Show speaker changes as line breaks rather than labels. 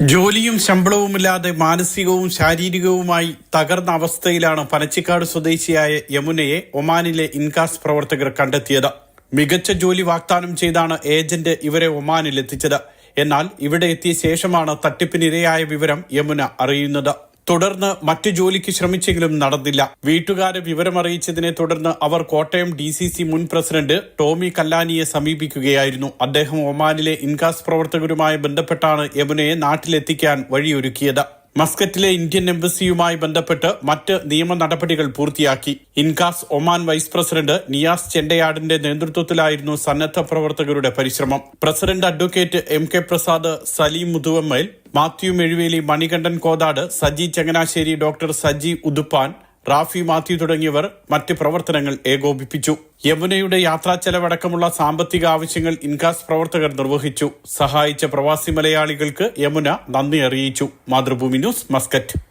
ജോലിയും ശമ്പളവുമില്ലാതെ മാനസികവും ശാരീരികവുമായി തകർന്ന അവസ്ഥയിലാണ് പനച്ചിക്കാട് സ്വദേശിയായ യമുനയെ ഒമാനിലെ ഇൻകാസ് പ്രവർത്തകർ കണ്ടെത്തിയത്. മികച്ച ജോലി വാഗ്ദാനം ചെയ്താണ് ഏജന്റ് ഇവരെ ഒമാനിൽ എത്തിച്ചത് എന്നാൽ ഇവിടെ എത്തിയ ശേഷമാണ് തട്ടിപ്പിനിരയായ വിവരം യമുന അറിയുന്നത്. തുടർന്ന് മറ്റു ജോലിക്ക് ശ്രമിച്ചെങ്കിലും നടന്നില്ല. വീട്ടുകാരെ വിവരമറിയിച്ചതിനെ തുടർന്ന് അവർ കോട്ടയം ഡി സി സി മുൻ പ്രസിഡന്റ് ടോമി കല്ലാനിയെ സമീപിക്കുകയായിരുന്നു. അദ്ദേഹം ഒമാനിലെ ഇൻകാസ് പ്രവർത്തകരുമായി ബന്ധപ്പെട്ടാണ് യമുനയെ നാട്ടിലെത്തിക്കാൻ വഴിയൊരുക്കിയത്. മസ്കറ്റിലെ ഇന്ത്യൻ എംബസിയുമായി ബന്ധപ്പെട്ട് മറ്റ് നിയമ നടപടികൾ പൂർത്തിയാക്കി. INCAS Oman vice president Niyas ചെണ്ടയാടിന്റെ നേതൃത്വത്തിലായിരുന്നു സന്നദ്ധ പ്രവർത്തകരുടെ പരിശ്രമം. President advocate M K Prasad Saleem Muthuvammal Mathew Mezhuveli Manikandan Kothad Saji Changanassery doctor Saji Uduppan Rafi Mathew തുടങ്ങിയവർ മറ്റ് പ്രവർത്തനങ്ങൾ ഏകോപിപ്പിച്ചു. യമുനയുടെ യാത്രാ ചെലവടക്കമുള്ള സാമ്പത്തിക ആവശ്യങ്ങൾ ഇൻകാസ് പ്രവർത്തകർ നിർവഹിച്ചു. സഹായിച്ച പ്രവാസി മലയാളികൾക്ക് യമുന നന്ദി അറിയിച്ചു. Mathrubhumi news Muscat.